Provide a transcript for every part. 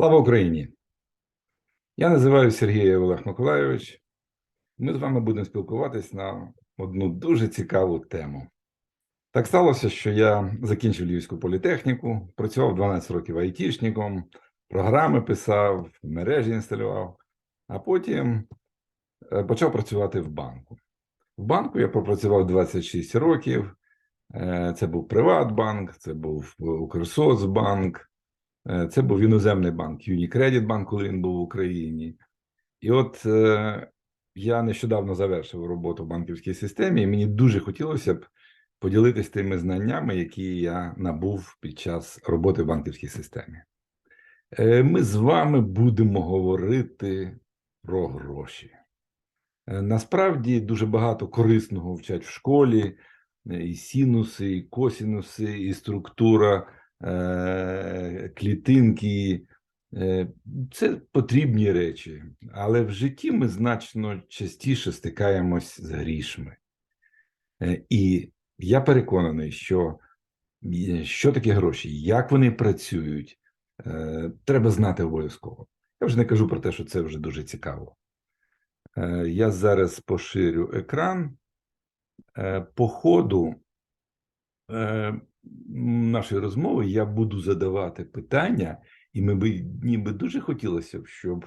Слава Україні! Я називаю Сергій Олег Миколайович. Ми з вами будемо спілкуватись на одну дуже цікаву тему. Так сталося, що я закінчив Львівську політехніку, працював 12 років айтішником, програми писав, мережі інсталював, а потім е, почав працювати в банку. В банку я пропрацював 26 років. Е, Це був Приватбанк, це був Укрсоцбанк, Це був іноземний банк, Unicredit банк, коли він був в Україні. І от е, я нещодавно завершив роботу в банківській системі, і мені дуже хотілося б поділитися тими знаннями, які я набув під час роботи в банківській системі. Е, Ми з вами будемо говорити про гроші. Е, Насправді дуже багато корисного вчать в школі, е, і синуси, і косінуси, і структура е, клітинки. Е, Це потрібні речі, але в житті ми значно частіше стикаємось з грішми. Е, І я переконаний, що е, що таке гроші, як вони працюють, е, треба знати обов'язково. Я вже не кажу про те, що це вже дуже цікаво. Е, Я зараз поширю екран. Е, По ходу е, нашої розмови я буду задавати питання, і ми би ніби дуже хотілося б, щоб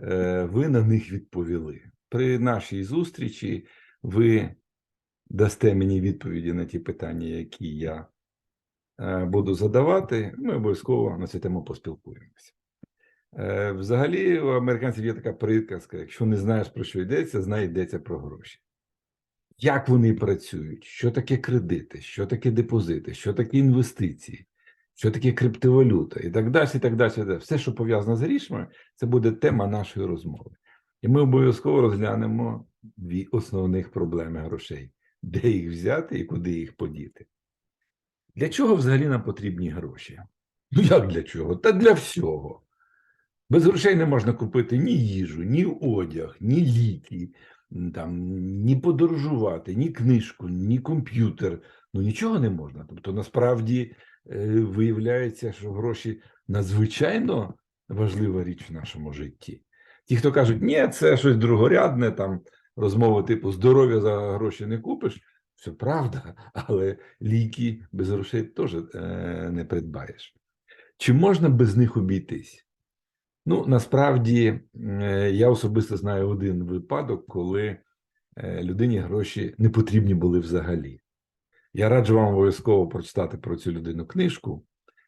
е, ви на них відповіли. При нашій зустрічі ви дасте мені відповіді на ті питання, які я е, буду задавати. Ми обов'язково на цю тему поспілкуємося. Е, Взагалі, у американців є така приказка: якщо не знаєш про що йдеться, знай йдеться про гроші. Як вони працюють, що таке кредити, що таке депозити, що таке інвестиції, що таке криптовалюта і так далі. і так далі. Все, що пов'язано з грішми, це буде тема нашої розмови. І ми обов'язково розглянемо дві основних проблеми грошей: де їх взяти і куди їх подіти. Для чого взагалі нам потрібні гроші? Ну як для чого? Та для всього. Без грошей не можна купити ні їжу, ні одяг, ні ліки, там, ні подорожувати, ні книжку, ні комп'ютер. Ну нічого не можна. Тобто, насправді е, виявляється, що гроші надзвичайно важлива річ в нашому житті. Ті, хто кажуть, ні, це щось другорядне, там розмови типу здоров'я за гроші не купиш. Все правда, але ліки без грошей теж е, не придбаєш. Чи можна без них обійтись? Ну, насправді, е, я особисто знаю один випадок, коли е, людині гроші не потрібні були взагалі. Я раджу вам обов'язково прочитати про цю людину книжку,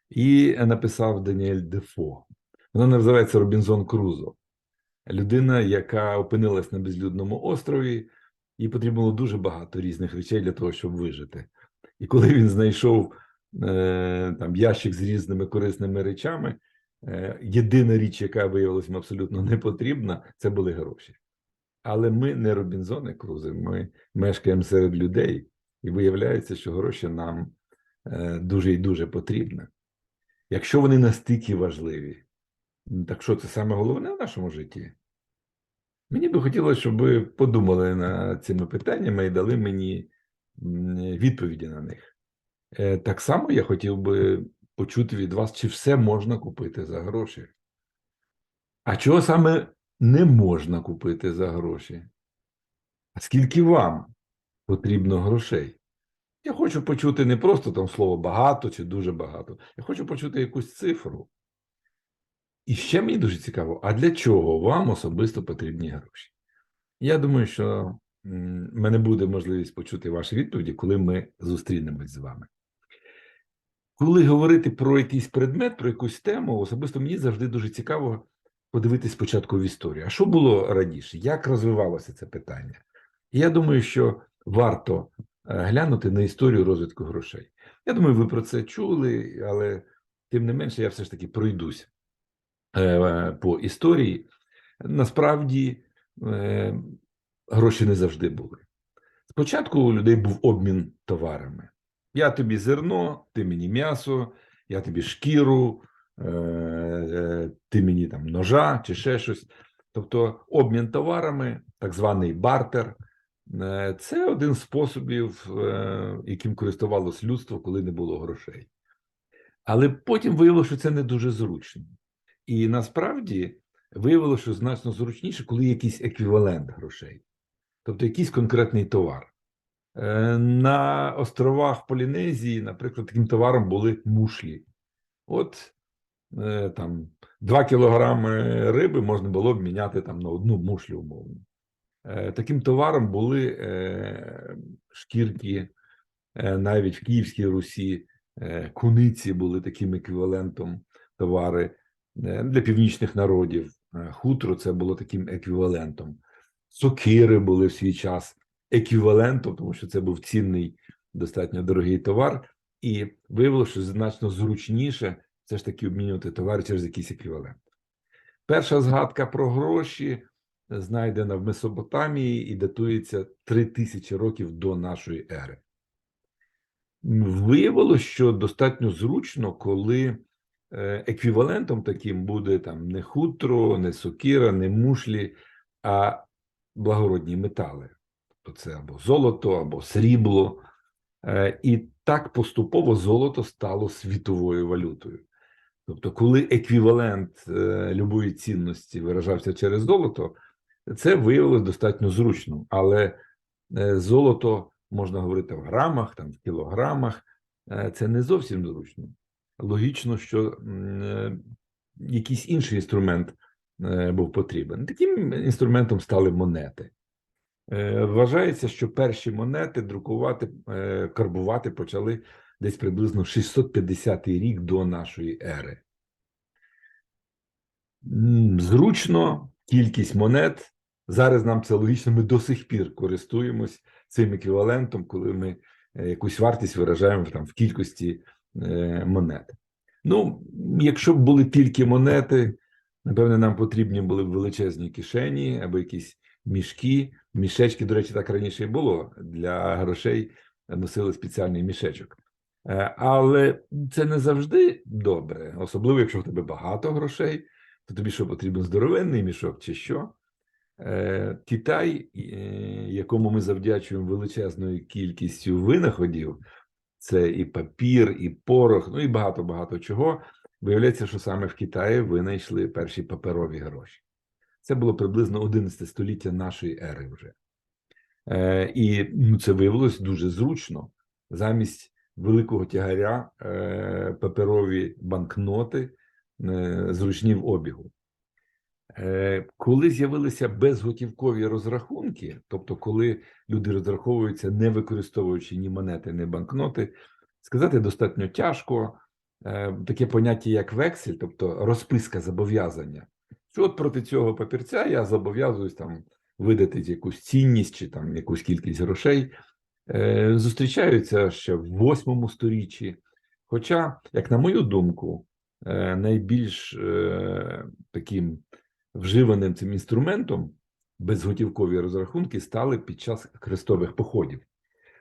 і написав Даніель Дефо. Вона називається Робінзон Крузо. Людина, яка опинилась на безлюдному острові, їй потрібно було дуже багато різних речей для того, щоб вижити. І коли він знайшов е, там ящик з різними корисними речами, Єдина річ, яка виявилася абсолютно не потрібна, це були гроші. Але ми не Робінзони Крузи, ми мешкаємо серед людей, і виявляється, що гроші нам е, дуже і дуже потрібні. Якщо вони настільки важливі, так що це саме головне в нашому житті? Мені би хотілося, щоб ви подумали над цими питаннями і дали мені відповіді на них. Е, Так само я хотів би почути від вас, чи все можна купити за гроші. А чого саме не можна купити за гроші? А скільки вам потрібно грошей? Я хочу почути не просто там слово багато чи дуже багато. Я хочу почути якусь цифру. І ще мені дуже цікаво, а для чого вам особисто потрібні гроші? Я думаю, що в мене буде можливість почути ваші відповіді, коли ми зустрінемось з вами. Коли говорити про якийсь предмет, про якусь тему, особисто мені завжди дуже цікаво подивитись спочатку в історію. А що було раніше? Як розвивалося це питання? Я думаю, що варто е, глянути на історію розвитку грошей. Я думаю, ви про це чули, але тим не менше, я все ж таки пройдусь е, по історії. Насправді е, гроші не завжди були. Спочатку у людей був обмін товарами. Я тобі зерно, ти мені м'ясо, я тобі шкіру, е, е, ти мені там ножа чи ще щось. Тобто обмін товарами, так званий бартер, е, це один з способів, яким користувалось людство, коли не було грошей. Але потім виявилося, що це не дуже зручно. І насправді виявилося, що значно зручніше, коли якийсь еквівалент грошей, тобто якийсь конкретний товар. Е, На островах Полінезії, наприклад, таким товаром були мушлі. От е, там 2 кілограми риби можна було обміняти там на одну мушлю умовно. Е, Таким товаром були шкірки навіть в Київській Русі, куниці були таким еквівалентом товари для північних народів. Хутро це було таким еквівалентом. Сокири були в свій час еквівалентом, тому що це був цінний, достатньо дорогий товар, і виявилося, що значно зручніше все ж таки обмінювати товари через якийсь еквівалент. Перша згадка про гроші знайдена в Месопотамії і датується 3000 років до нашої ери. Виявилося, що достатньо зручно, коли е, еквівалентом таким буде там не хутро, не сокира, не мушлі, а благородні метали. Тобто це або золото, або срібло. Е, І так поступово золото стало світовою валютою. Тобто, коли еквівалент е, любої цінності виражався через золото, це виявилось достатньо зручно. Але е, золото можна говорити в грамах, там в кілограмах. Це не зовсім зручно. Логічно, що якийсь інший інструмент був потрібен. Таким інструментом стали монети. Е, Вважається, що перші монети друкувати, е, карбувати почали десь приблизно 650 рік до нашої ери. Зручно, кількість монет. Зараз нам це логічно, ми до сих пір користуємось цим еквівалентом, коли ми е, якусь вартість виражаємо там в кількості монет. Ну, якщо б були тільки монети, напевне, нам потрібні були б величезні кишені або якісь мішки. Мішечки, до речі, так раніше і було. Для грошей носили спеціальний мішечок. Е, Але це не завжди добре, особливо якщо в тебе багато грошей, то тобі що потрібен здоровенний мішок чи що. Е, Китай, е, якому ми завдячуємо величезною кількістю винаходів, це і папір, і порох, ну і багато-багато чого. Виявляється, що саме в Китаї винайшли перші паперові гроші. Це було приблизно 11 століття нашої ери вже. Е, І ну, це виявилось дуже зручно. Замість великого тягаря е, паперові банкноти е, зручні в обігу. Е, Коли з'явилися безготівкові розрахунки, тобто коли люди розраховуються, не використовуючи ні монети, ні банкноти, сказати достатньо тяжко. Е, Таке поняття, як вексель, тобто розписка зобов'язання. Що от проти цього папірця я зобов'язуюсь там видати якусь цінність чи там якусь кількість грошей, е, зустрічаються ще в восьмому сторіччі. Хоча, як на мою думку, е, найбільш е, таким вживаним цим інструментом безготівкові розрахунки стали під час хрестових походів.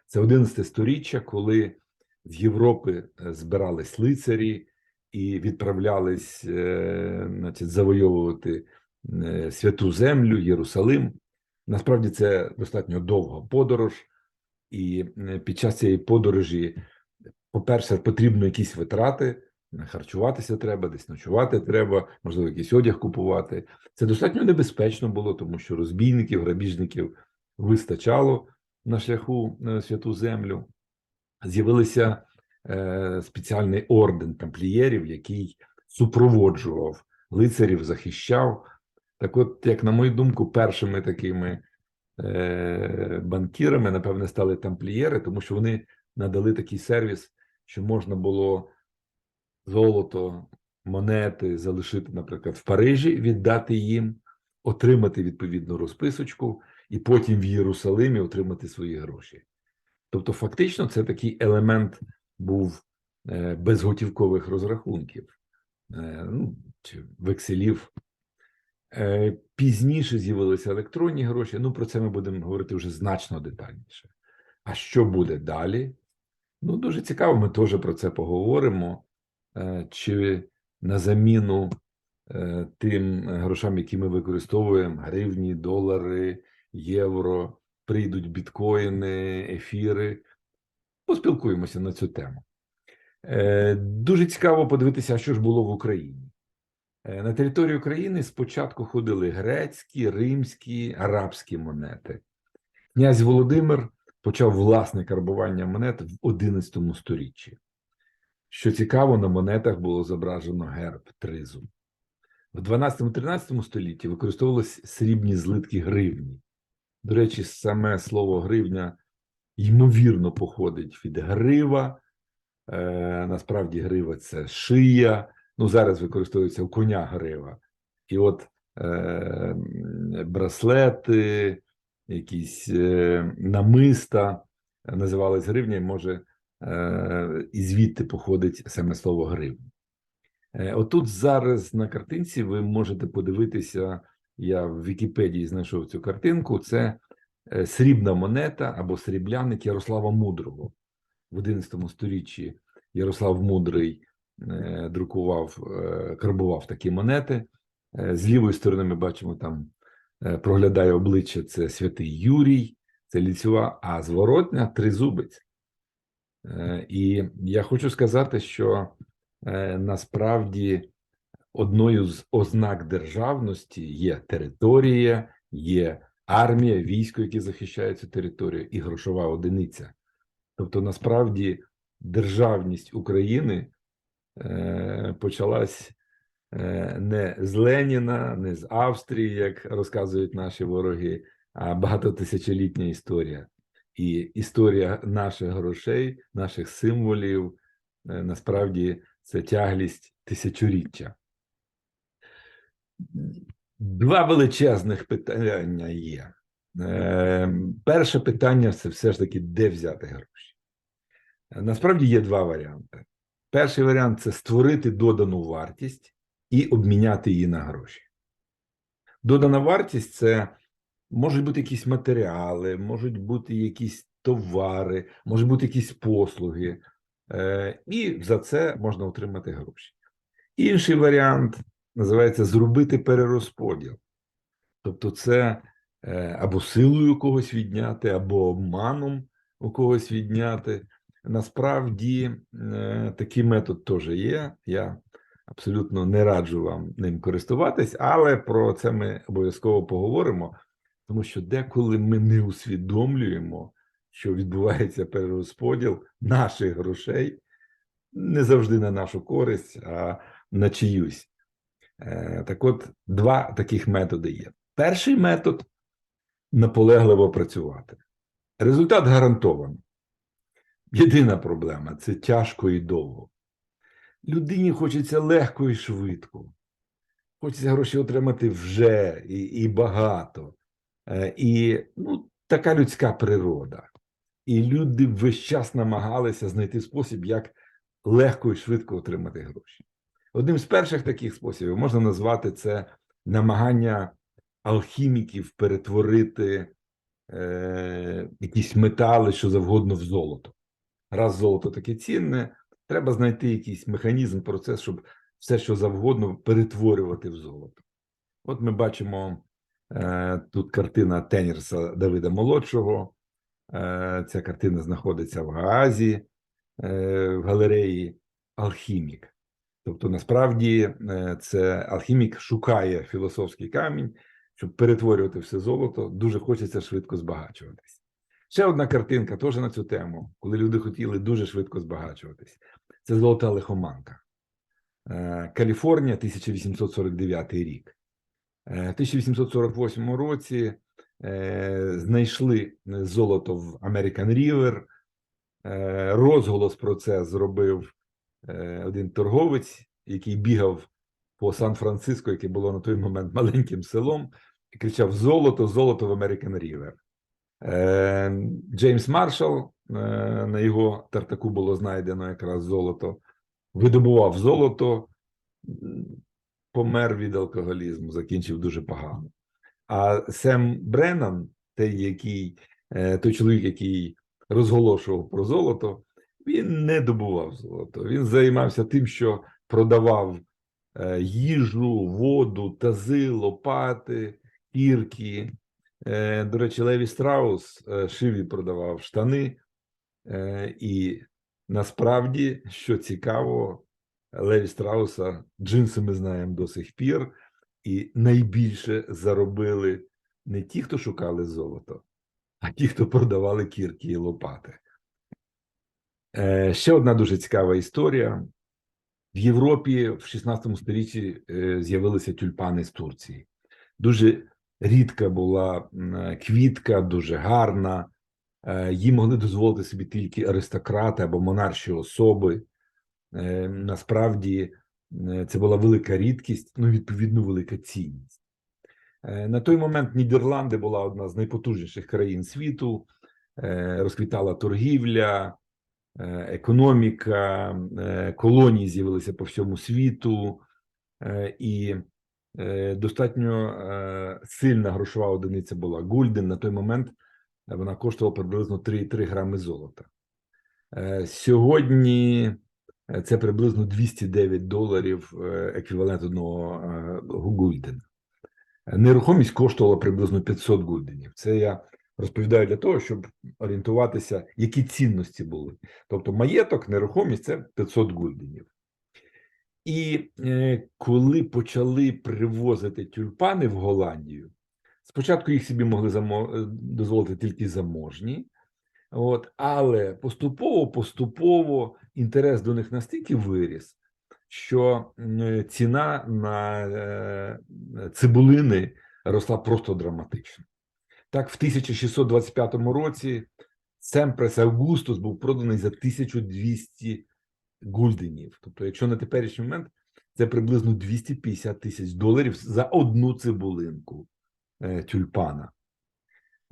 Це 11 сторіччя, коли з Європи збирались лицарі і відправлялись е, значить, завойовувати е, святу землю, Єрусалим. Насправді це достатньо довга подорож, і е, під час цієї подорожі, по-перше, потрібно якісь витрати. Харчуватися треба, десь ночувати треба, можливо, якийсь одяг купувати. Це достатньо небезпечно було, тому що розбійників, грабіжників вистачало на шляху на святу землю. З'явилися спеціальний орден тамплієрів, який супроводжував лицарів, захищав. Так, от, як на мою думку, першими такими е, банкірами, напевне, стали тамплієри, тому що вони надали такий сервіс, що можна було золото, монети залишити, наприклад, в Парижі, віддати їм, отримати відповідну розписочку, і потім в Єрусалимі отримати свої гроші. Тобто, фактично, це такий елемент був е, безготівкових розрахунків, е, ну, чи векселів. Е, Пізніше з'явилися електронні гроші. Ну, про це ми будемо говорити вже значно детальніше. А що буде далі? Ну, дуже цікаво, ми теж про це поговоримо. Чи на заміну тим грошам, які ми використовуємо, гривні, долари, євро, прийдуть біткоїни, ефіри. Поспілкуємося на цю тему. Е, Дуже цікаво подивитися, що ж було в Україні. Е, На територію України спочатку ходили грецькі, римські, арабські монети. Князь Володимир почав власне карбування монет в XI сторіччі. Що цікаво, на монетах було зображено герб тризуб. В 12-13 столітті використовувалися срібні злитки гривні. До речі, саме слово гривня ймовірно походить від грива. Е, насправді грива це шия. Ну, зараз використовується у коня грива. І от е, браслети, якісь е, намиста називались гривня, може, е, і звідти походить саме слово гривня. Е, Отут зараз на картинці ви можете подивитися, я в Вікіпедії знайшов цю картинку. Це срібна монета або срібляник Ярослава Мудрого. В 11 сторіччі Ярослав Мудрий е, друкував, е, карбував такі монети. Е, З лівої сторони ми бачимо там е, проглядає обличчя це святий Юрій, це ліцюва, а зворотня тризубець. Е, І я хочу сказати, що е, насправді одною з ознак державності є територія, є армія, військо, які захищають цю територію, і грошова одиниця. Тобто, насправді, державність України е, почалась е, не з Леніна, не з Австрії, як розказують наші вороги, а багатотисячолітня історія. І історія наших грошей, наших символів, е, насправді це тяглість тисячоліття. Два величезних питання є. Е, Перше питання це все ж таки, де взяти гроші. Насправді є два варіанти. Перший варіант це створити додану вартість і обміняти її на гроші. Додана вартість це можуть бути якісь матеріали, можуть бути якісь товари, можуть бути якісь послуги, е, і за це можна отримати гроші. Інший варіант називається зробити перерозподіл. Тобто, це е, або силою когось відняти, або обманом у когось відняти. Насправді е, такий метод теж є. Я абсолютно не раджу вам ним користуватись, але про це ми обов'язково поговоримо, тому що деколи ми не усвідомлюємо, що відбувається перерозподіл наших грошей не завжди на нашу користь, а на чиюсь. Е, Так от, два таких методи є. Перший метод наполегливо працювати. Результат гарантований. Єдина проблема це тяжко і довго. Людині хочеться легко і швидко. Хочеться гроші отримати вже і, і багато. Е, І ну, така людська природа. І люди весь час намагалися знайти спосіб, як легко і швидко отримати гроші. Одним з перших таких способів можна назвати це намагання алхіміків перетворити е, якісь метали, що завгодно в золото. Раз золото таке цінне, треба знайти якийсь механізм, процес, щоб все, що завгодно, перетворювати в золото. От ми бачимо е, тут картина Тенірса Давида Молодшого. Е, ця картина знаходиться в Гаазі, е, в галереї Алхімік. Тобто, насправді, е, це алхімік шукає філософський камінь, щоб перетворювати все золото. Дуже хочеться швидко збагачуватись. Ще одна картинка теж на цю тему, коли люди хотіли дуже швидко збагачуватись. Це золота лихоманка. Е, Каліфорнія, 1849 рік. Е, В 1848 році знайшли золото в American River. Розголос про це зробив один торговець, який бігав по Сан-Франциско, яке було на той момент маленьким селом, і кричав: Золото, золото в American River. Е, Джеймс Маршалл, е, на його тартаку було знайдено якраз золото, видобував золото, помер від алкоголізму, закінчив дуже погано. А Сем Бреннан, той, який, е, той чоловік, який розголошував про золото, він не добував золото. Він займався тим, що продавав е, їжу, воду, тази, лопати, кірки. Е, До речі, Леві Страус е, шив і продавав штани. І насправді, що цікаво, Леві Страуса джинси ми знаємо до сих пір, і найбільше заробили не ті, хто шукали золото, а ті, хто продавали кірки і лопати. Е, ще одна дуже цікава історія. В Європі в 16 столітті е, з'явилися тюльпани з Турції. Дуже рідка була квітка, дуже гарна. Е, Її могли дозволити собі тільки аристократи або монарші особи. Насправді це була велика рідкість, ну відповідно, велика цінність. На той момент Нідерланди була одна з найпотужніших країн світу, розквітала торгівля, економіка, е, колонії з'явилися по всьому світу, е, і е, достатньо е, сильна грошова одиниця була гульден. На той момент вона коштувала приблизно 3,3 грами золота. Е, Сьогодні е, це приблизно 209 доларів е, еквівалент одного е, гульдена. Нерухомість коштувала приблизно 500 гульденів. Це я розповідаю для того, щоб орієнтуватися, які цінності були. Тобто маєток, нерухомість це 500 гульденів. І е, коли почали привозити тюльпани в Голландію, спочатку їх собі могли замо... е, дозволити тільки заможні, от, але поступово, поступово інтерес до них настільки виріс, що ціна на е, цибулини росла просто драматично. Так, в 1625 році Семпрес Августус був проданий за 1200 гульденів. Тобто, якщо на теперішній момент це приблизно 250 тисяч доларів за одну цибулинку е, тюльпана.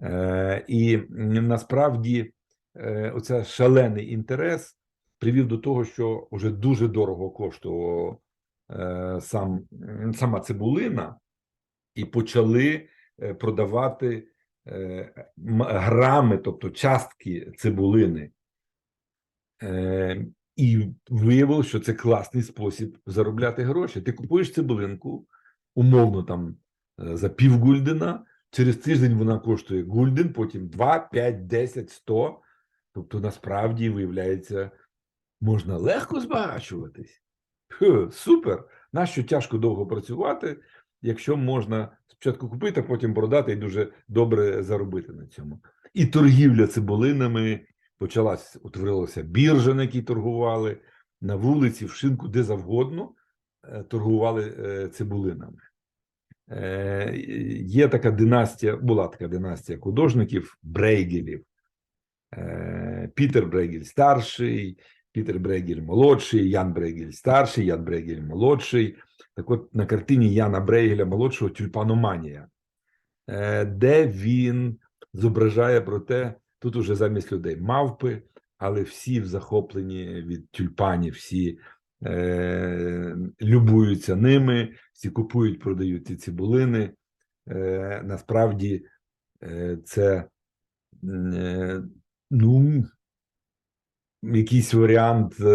Е, і насправді е, оця шалений інтерес привів до того, що вже дуже дорого коштував сам, сама цибулина, і почали продавати грами, тобто частки цибулини. Е, і виявилося, що це класний спосіб заробляти гроші. Ти купуєш цибулинку, умовно там е, за пів гульдена, через тиждень вона коштує гульден, потім 2, 5, 10, 100. Тобто, насправді, виявляється, можна легко збагачуватись. Хе, супер! Нащо тяжко довго працювати, якщо можна спочатку купити, а потім продати і дуже добре заробити на цьому. І торгівля цибулинами почалась, утворилася біржа, на якій торгували на вулиці, в шинку, де завгодно е, торгували е, цибулинами. Е, Є така династія, була така династія художників Брейгелів. Пітер Брейгель старший, Пітер Брейгель молодший, Ян Брейгель старший, Ян Брейгель молодший. Так от на картині Яна Брейгеля молодшого тюльпаноманія, е, де він зображає про те, тут уже замість людей мавпи, але всі в захоплені від тюльпанів, всі е, любуються ними, всі купують, продають ці цибулини. Е, насправді е, це е, ну, якийсь варіант е,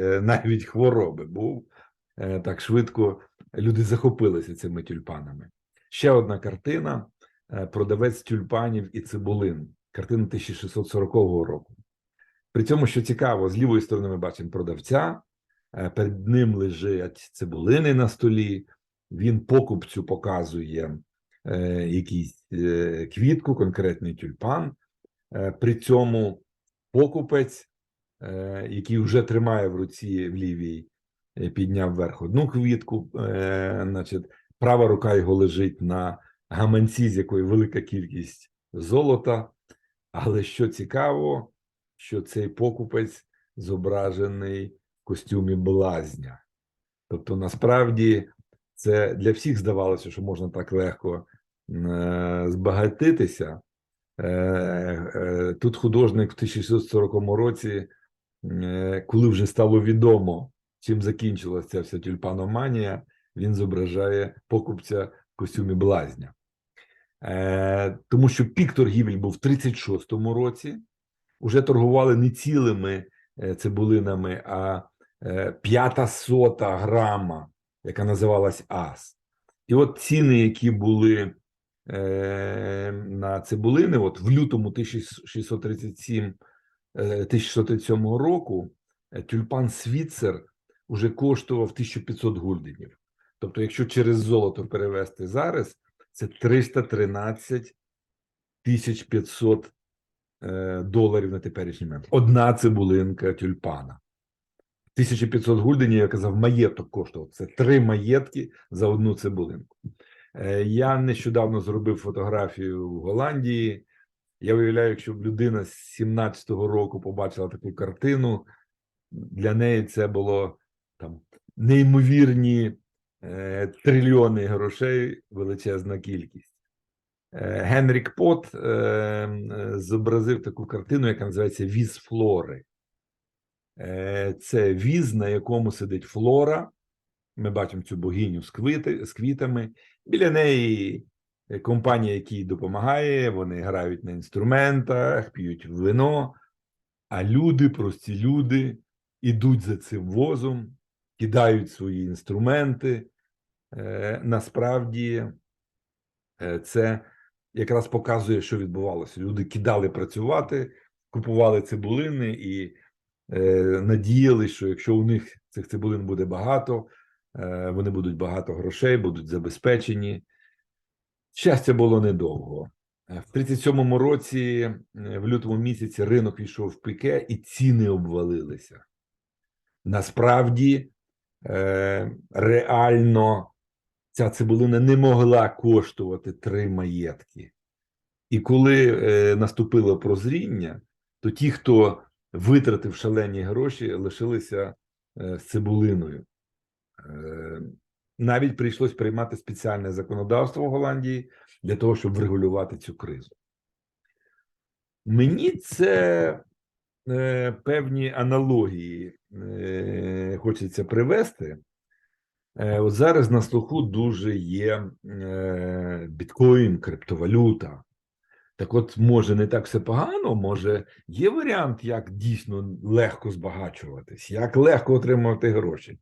е, навіть хвороби був. Е, Так швидко люди захопилися цими тюльпанами. Ще одна картина: е, продавець тюльпанів і цибулин. Картина 1640 року. При цьому, що цікаво, з лівої сторони ми бачимо продавця, е, перед ним лежать цибулини на столі. Він покупцю показує якийсь квітку, конкретний тюльпан. При цьому покупець, який вже тримає в руці в лівій, підняв вверх одну квітку, е, значить, права рука його лежить на гаманці, з якої велика кількість золота. Але що цікаво, що цей покупець зображений в костюмі блазня. Тобто, насправді, це для всіх здавалося, що можна так легко е, збагатитися. Е, е, Тут художник в 1640 році, е, коли вже стало відомо, чим закінчилася ця вся тюльпаноманія, він зображає покупця в костюмі блазня. Е, Тому що пік торгівель був в 36-му році. Уже торгували не цілими е, цибулинами, а е, п'ята сота грама, яка називалась ас. І от ціни, які були е, на цибулини, от в лютому 1637 е, 1637 року е, тюльпан Свіцер вже коштував 1500 гульденів. Тобто, якщо через золото перевести зараз, це 313 тисяч 500 е, доларів на теперішній момент. Одна цибулинка тюльпана. 1500 гульденів, я казав, маєток коштував. Це три маєтки за одну цибулинку. Е, Я нещодавно зробив фотографію в Голландії. Я уявляю, якщо б людина з 17-го року побачила таку картину, для неї це було там неймовірні е, трильйони грошей, величезна кількість. Е, Генрік Пот е, е, зобразив таку картину, яка називається Віз Флори. Е, Це віз, на якому сидить флора. Ми бачимо цю богиню з, квіти, з квітами. Біля неї е, компанія, яка їй допомагає, вони грають на інструментах, п'ють вино, а люди, прості люди, ідуть за цим возом, кидають свої інструменти. Е, Насправді е, це якраз показує, що відбувалося. Люди кидали працювати, купували цибулини і е, надіялись, що якщо у них цих цибулин буде багато, вони будуть багато грошей, будуть забезпечені. Щастя було недовго. В 37-му році, в лютому місяці, ринок війшов в пике і ціни обвалилися. Насправді, реально ця цибулина не могла коштувати три маєтки. І коли е, наступило прозріння, то ті, хто витратив шалені гроші, лишилися е, з цибулиною. Е, навіть прийшлось приймати спеціальне законодавство в Голландії для того, щоб врегулювати цю кризу. Мені це е, певні аналогії е, хочеться привести. Е, От зараз на слуху дуже є е, біткоін, криптовалюта. Так от, може, не так все погано, може, є варіант, як дійсно легко збагачуватись, як легко отримувати гроші.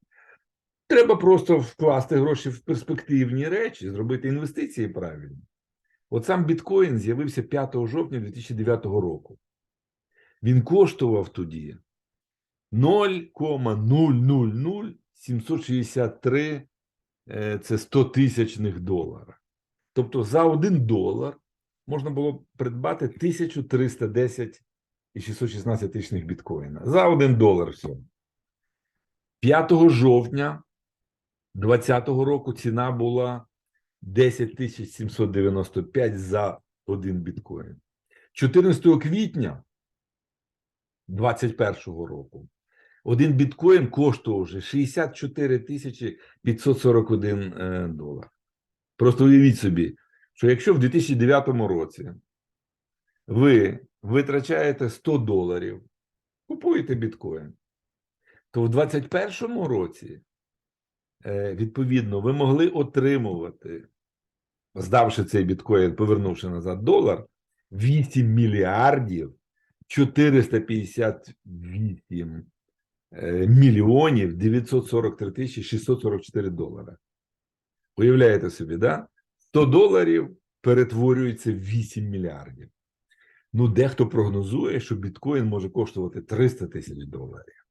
Треба просто вкласти гроші в перспективні речі, зробити інвестиції правильні. От сам біткоін з'явився 5 жовтня 2009 року. Він коштував тоді 0,000763 е, це 100 тисячних долара. Тобто за 1 долар можна було придбати 1310 і 616 тисячних біткоїна. За 1 долар всього. 5 жовтня 2020 року ціна була 10 795 за один біткоін. 14 квітня 2021 року один біткоін коштував вже 64 тисячі 541 е, долар. Просто уявіть собі, що якщо в 2009 році ви витрачаєте 100 доларів, купуєте біткоін, то в 2021 році, е, відповідно, ви могли отримувати, здавши цей біткоін, повернувши назад долар, 8 мільярдів 458 е, мільйонів 943 тисячі 644 долара. Уявляєте собі, да? 100 доларів перетворюється в 8 мільярдів. Ну, дехто прогнозує, що біткоін може коштувати 300 тисяч доларів.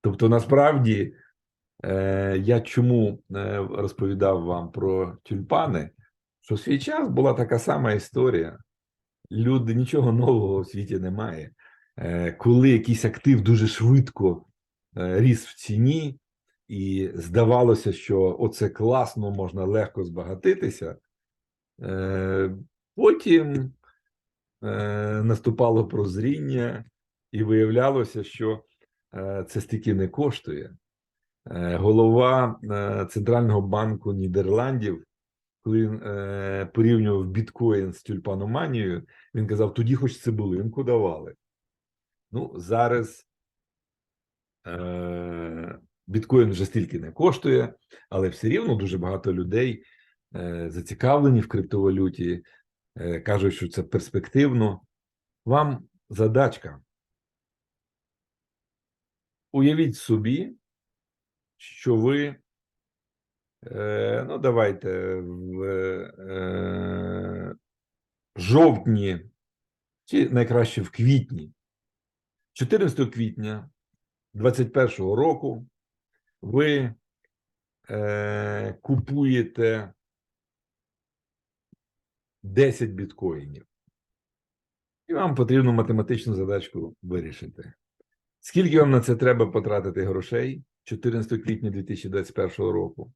Тобто, насправді, е, я чому е, розповідав вам про тюльпани, що в свій час була така сама історія. Люди нічого нового в світі немає. Е, коли якийсь актив дуже швидко е, ріс в ціні, і здавалося, що оце класно, можна легко збагатитися. Е, Потім наступало прозріння, і виявлялося, що це стільки не коштує. Голова Центрального банку Нідерландів, коли він порівнював біткоін з тюльпаноманією, він казав: тоді хоч цибулинку давали. Ну, зараз е, біткоін вже стільки не коштує, але все рівно дуже багато людей е, зацікавлені в криптовалюті, е, кажуть, що це перспективно. Вам задачка. Уявіть собі, що ви, е, ну, давайте в е, жовтні, чи найкраще в квітні, 14 квітня 2021 року ви е, купуєте 10 біткоїнів. І вам потрібно математичну задачку вирішити. Скільки вам на це треба потратити грошей 14 квітня 2021 року?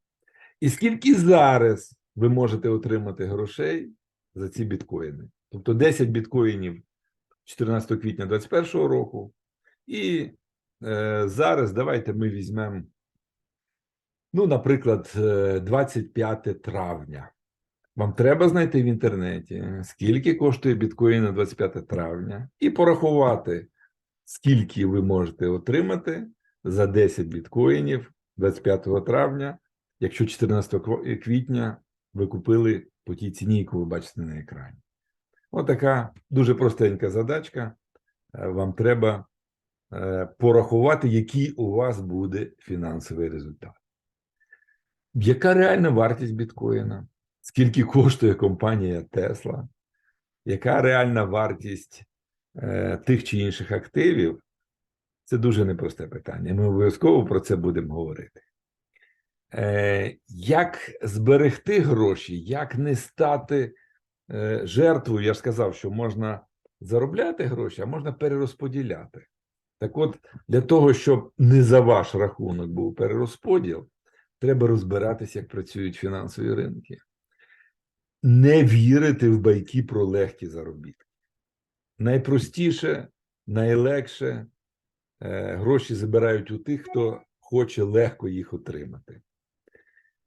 І скільки зараз ви можете отримати грошей за ці біткоїни? Тобто 10 біткоїнів 14 квітня 2021 року. І е, зараз давайте ми візьмемо, ну, наприклад, е, 25 травня. Вам треба знайти в інтернеті, скільки коштує біткоін на 25 травня, і порахувати, скільки ви можете отримати за 10 біткоїнів 25 травня, якщо 14 квітня ви купили по тій ціні, яку ви бачите на екрані. Отака дуже простенька задачка. Е, Вам треба е, порахувати, який у вас буде фінансовий результат. Яка реальна вартість біткоїна? Скільки коштує компанія Tesla? Яка реальна вартість е, тих чи інших активів? Це дуже непросте питання. Ми обов'язково про це будемо говорити. Як зберегти гроші, як не стати жертвою? Я ж сказав, що можна заробляти гроші, а можна перерозподіляти. Так от, для того, щоб не за ваш рахунок був перерозподіл, треба розбиратися, як працюють фінансові ринки. Не вірити в байки про легкі заробітки. Найпростіше, найлегше е, гроші забирають у тих, хто хоче легко їх отримати.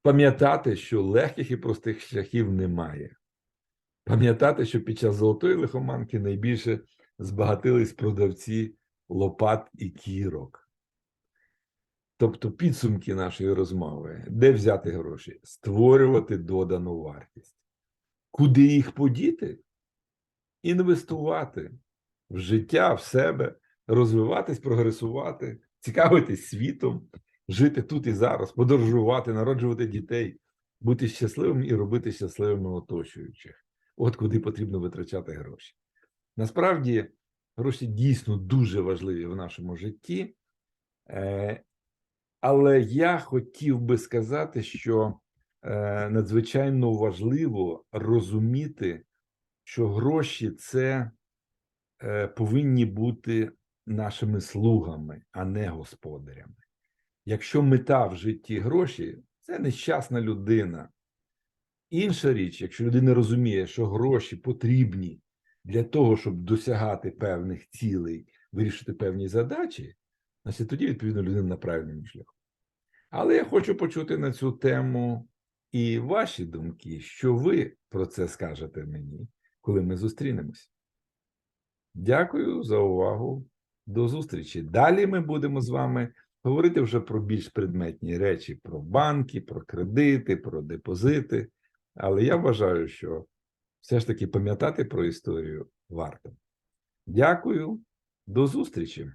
Пам'ятати, що легких і простих шляхів немає. Пам'ятати, що під час золотої лихоманки найбільше збагатились продавці лопат і кірок. Тобто підсумки нашої розмови, де взяти гроші? Створювати додану вартість. Куди їх подіти? Інвестувати в життя, в себе, розвиватись, прогресувати, цікавитись світом, жити тут і зараз, подорожувати, народжувати дітей, бути щасливим і робити щасливими оточуючих. От куди потрібно витрачати гроші. Насправді, гроші дійсно дуже важливі в нашому житті. Е, але я хотів би сказати, що е, надзвичайно важливо розуміти, що гроші це е, повинні бути нашими слугами, а не господарями. Якщо мета в житті гроші, це нещасна людина. Інша річ, якщо людина розуміє, що гроші потрібні для того, щоб досягати певних цілей, вирішити певні задачі, значить тоді, відповідно, людина на правильному шляху. Але я хочу почути на цю тему і ваші думки, що ви про це скажете мені, коли ми зустрінемось. Дякую за увагу. До зустрічі. Далі ми будемо з вами говорити вже про більш предметні речі: про банки, про кредити, про депозити. Але я вважаю, що все ж таки пам'ятати про історію варто. Дякую, до зустрічі.